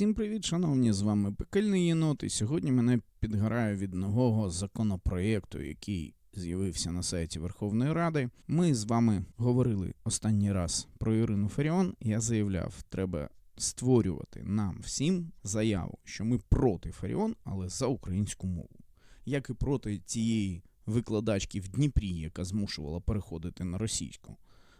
Всім привіт, шановні, з вами Пекельний Єнот, і сьогодні мене підгорає від нового законопроєкту, який з'явився на сайті Верховної Ради. Ми з вами говорили останній раз про Ірину Фаріон. Я заявляв, треба створювати нам всім заяву, що ми проти Фаріон, але за українську мову, як і проти тієї викладачки в Дніпрі, яка змушувала переходити на російську.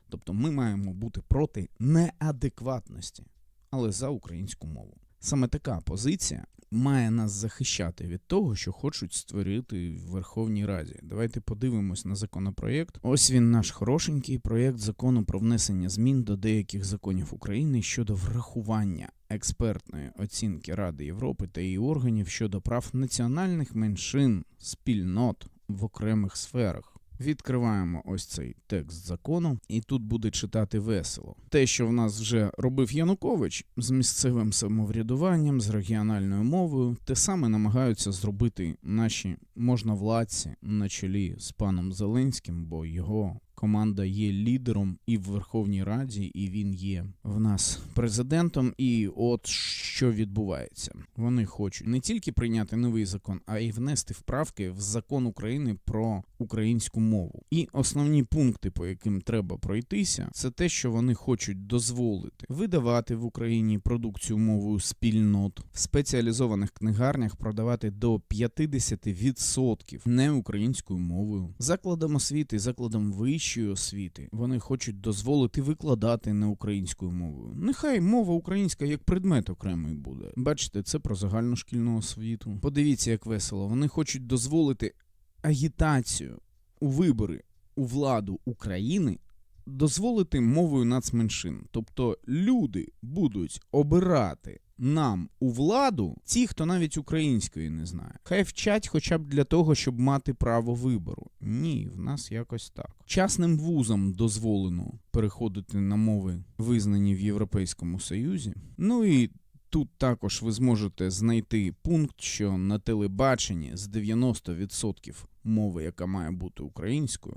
Тобто ми маємо бути проти неадекватності але за українську мову. Саме така позиція має нас захищати від того, що хочуть створити в Верховній Раді. Давайте подивимось на законопроєкт. Ось він наш хорошенький проєкт закону про внесення змін до деяких законів України щодо врахування експертної оцінки Ради Європи та її органів щодо прав національних меншин спільнот в окремих сферах. Відкриваємо ось цей текст закону, і тут буде читати весело. Те, що в нас вже робив Янукович з місцевим самоврядуванням, з регіональною мовою, те саме намагаються зробити наші можновладці на чолі з паном Зеленським, бо його команда є лідером і в Верховній Раді, і він є в нас президентом. І от що відбувається, вони хочуть не тільки прийняти новий закон, а й внести вправки в закон України про українську мову. І основні пункти, по яким треба пройтися, це те, що вони хочуть дозволити видавати в Україні продукцію мовою спільнот в спеціалізованих книгарнях продавати до 50% не українською мовою, закладам освіти, закладам вищої освіти. Вони хочуть дозволити викладати не українською мовою. Нехай мова українська як предмет окремий буде. Бачите, це про загальну шкільну освіту. Подивіться, як весело. Вони хочуть дозволити агітацію у вибори у владу України дозволити мовою нацменшин. Тобто люди будуть обирати нам у владу ті, хто навіть української не знає. Хай вчать хоча б для того, щоб мати право вибору. Ні, в нас якось так. Частним вузам дозволено переходити на мови, визнані в Європейському Союзі. Ну і Тут також ви зможете знайти пункт, що на телебаченні з 90% мови, яка має бути українською,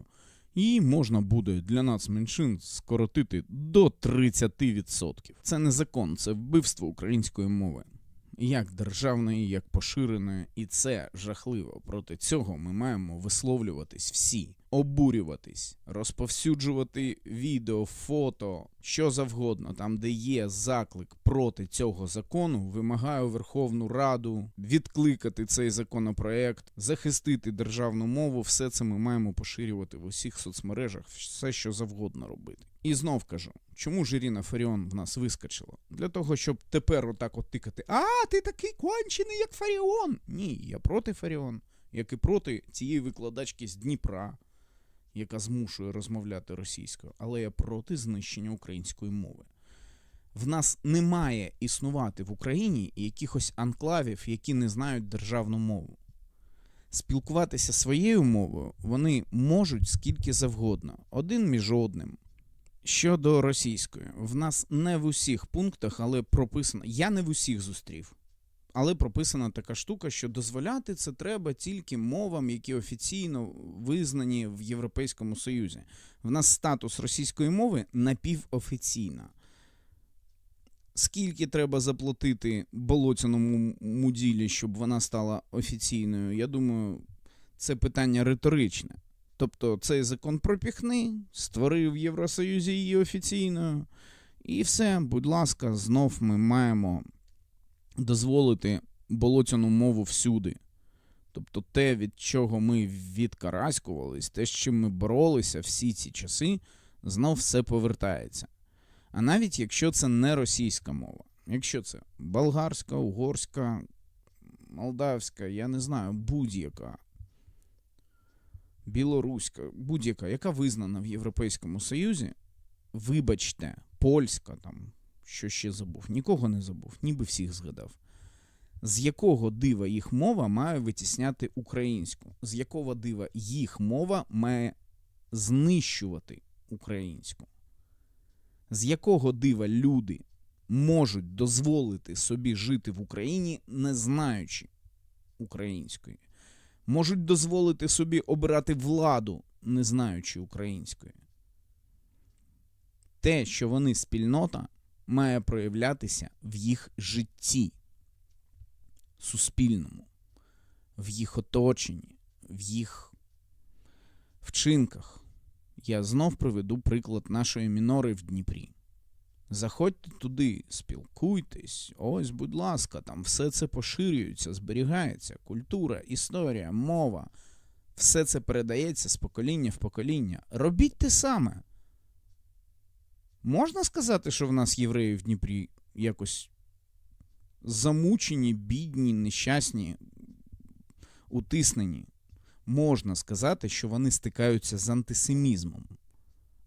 її можна буде для нацменшин скоротити до 30%. Це не закон, це вбивство української мови. Як державної, як поширеної, і це жахливо. Проти цього ми маємо висловлюватись всі, обурюватись, розповсюджувати відео, фото, що завгодно, там, де є заклик проти цього закону, вимагаю Верховну Раду відкликати цей законопроект, захистити державну мову. Все це ми маємо поширювати в усіх соцмережах, все що завгодно робити. І знов кажу, чому ж Ірина Фаріон в нас вискочила? Для того, щоб тепер отак от тикати: А, ти такий кончений, як Фаріон. Ні, я проти Фаріон, як і проти цієї викладачки з Дніпра, яка змушує розмовляти російською, але я проти знищення української мови. В нас не має існувати в Україні якихось анклавів, які не знають державну мову. Спілкуватися своєю мовою вони можуть скільки завгодно, один між одним. Щодо російської, в нас не в усіх пунктах, але прописано. Я не в усіх зустрів. Але прописана така штука, що дозволяти це треба тільки мовам, які офіційно визнані в Європейському Союзі. В нас статус російської мови напівофіційна. Скільки треба заплатити болотяному муділі, щоб вона стала офіційною? Я думаю, це питання риторичне. Тобто цей закон пропіхни, створив в Євросоюзі її офіційною. І все, будь ласка, знов ми маємо дозволити болотяну мову всюди. Тобто те, від чого ми відкараськувались, те, з чим ми боролися всі ці часи, знов все повертається. А навіть якщо це не російська мова, якщо це болгарська, угорська, молдавська, я не знаю, будь-яка білоруська, будь-яка, яка визнана в Європейському Союзі, вибачте, польська там, що ще забув, нікого не забув, ніби всіх згадав. З якого дива їх мова має витісняти українську? З якого дива їх мова має знищувати українську? З якого дива люди можуть дозволити собі жити в Україні, не знаючи української? можуть дозволити собі обирати владу, не знаючи української. Те, що вони спільнота, має проявлятися в їх житті суспільному, в їх оточенні, в їх вчинках. Я знов приведу приклад нашої мінори в Дніпрі. Заходьте туди, спілкуйтесь. Ось, будь ласка, там все це поширюється, зберігається, культура, історія, мова. Все це передається з покоління в покоління. Робіть те саме. Можна сказати, що в нас євреї в Дніпрі якось замучені, бідні, нещасні, утиснені. Можна сказати, що вони стикаються з антисемізмом.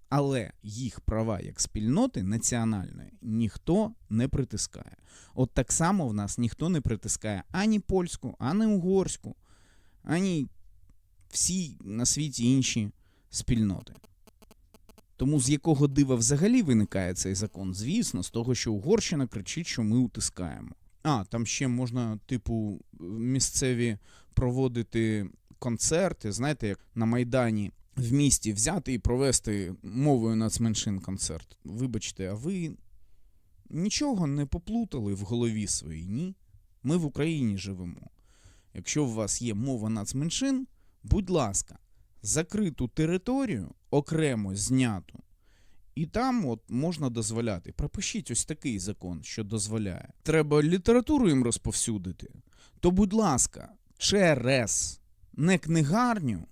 Але їх права як спільноти національної ніхто не притискає. От так само в нас ніхто не притискає ані польську, ані угорську, ані всі на світі інші спільноти. Тому з якого дива взагалі виникає цей закон? Звісно, з того, що Угорщина кричить, що ми утискаємо. А, там ще можна, типу, місцеві проводити концерти, знаєте, як на Майдані в місті взяти і провести мовою нацменшин концерт. Вибачте, а ви нічого не поплутали в голові своїй, ні? Ми в Україні живемо. Якщо у вас є мова нацменшин, будь ласка, закриту територію окремо зняту. І там от можна дозволяти. Пропишіть ось такий закон, що дозволяє. Треба літературу їм розповсюдити. То, будь ласка, через не книгарню,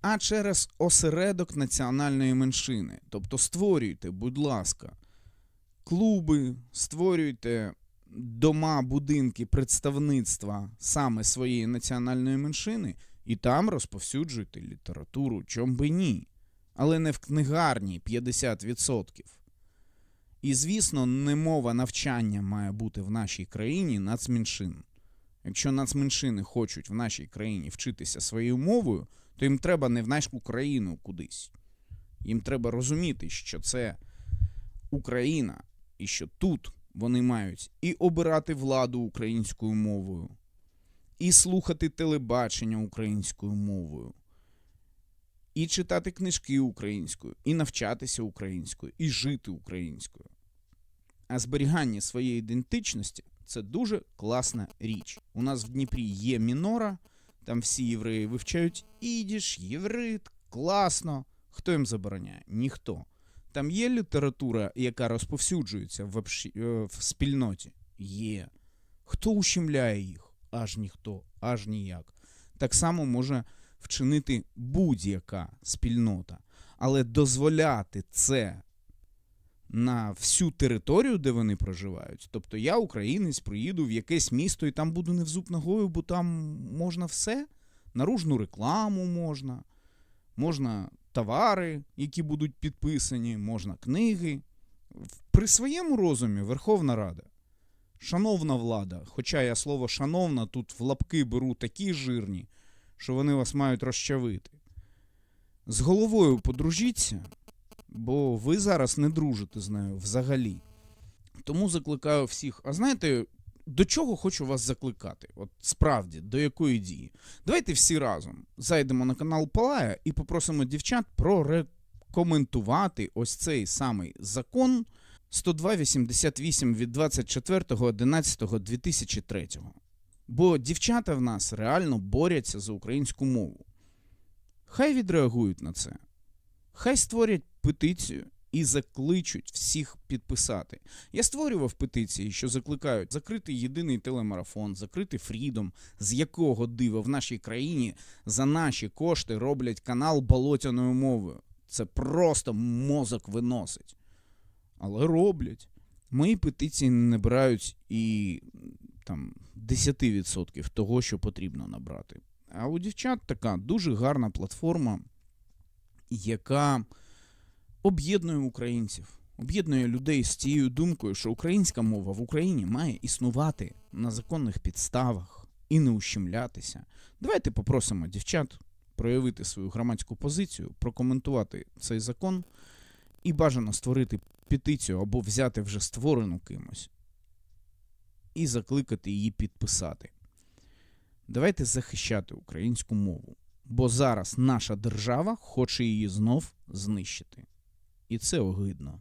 а через осередок національної меншини. Тобто створюйте, будь ласка, клуби, створюйте дома, будинки, представництва саме своєї національної меншини, і там розповсюджуйте літературу, чом би ні. Але не в книгарні 50%. І, звісно, не мова навчання має бути в нашій країні нацменшин. Якщо нацменшини хочуть в нашій країні вчитися своєю мовою, то їм треба не в нашу країну кудись. Їм треба розуміти, що це Україна, і що тут вони мають і обирати владу українською мовою, і слухати телебачення українською мовою, і читати книжки українською, і навчатися українською, і жити українською. А зберігання своєї ідентичності це дуже класна річ. У нас в Дніпрі є мінора, там всі євреї вивчають ідіш, єврит, класно. Хто їм забороняє? Ніхто. Там є література, яка розповсюджується в, е, спільноті? Є. Хто ущемляє їх? Аж ніхто, аж ніяк. Так само може вчинити будь-яка спільнота. Але дозволяти це на всю територію, де вони проживають. Тобто я, українець, приїду в якесь місто і там буду не в зуб ногою, бо там можна все. Наружну рекламу можна, можна товари, які будуть підписані, можна книги. При своєму розумі Верховна Рада. Шановна влада, хоча я слово шановна тут в лапки беру такі жирні, що вони вас мають розчавити. З головою подружіться, бо ви зараз не дружите з нею взагалі. Тому закликаю всіх. А знаєте, до чого хочу вас закликати? От справді, до якої дії? Давайте всі разом зайдемо на канал Палая і попросимо дівчат прорекоментувати ось цей самий закон 102.88 від 24.11.2003. Бо дівчата в нас реально борються за українську мову. Хай відреагують на це. Хай створять петицію і закличуть всіх підписати. Я створював петиції, що закликають закрити єдиний телемарафон, закрити Фрідом, з якого дива в нашій країні за наші кошти роблять канал болотяною мовою. Це просто мозок виносить. Але роблять. Мої петиції не набирають і там 10% того, що потрібно набрати. А у дівчат така дуже гарна платформа, яка об'єднує українців, об'єднує людей з тією думкою, що українська мова в Україні має існувати на законних підставах і не ущемлятися. Давайте попросимо дівчат проявити свою громадську позицію, прокоментувати цей закон і бажано створити петицію або взяти вже створену кимось і закликати її підписати. Давайте захищати українську мову, бо зараз наша держава хоче її знов знищити. І це огидно.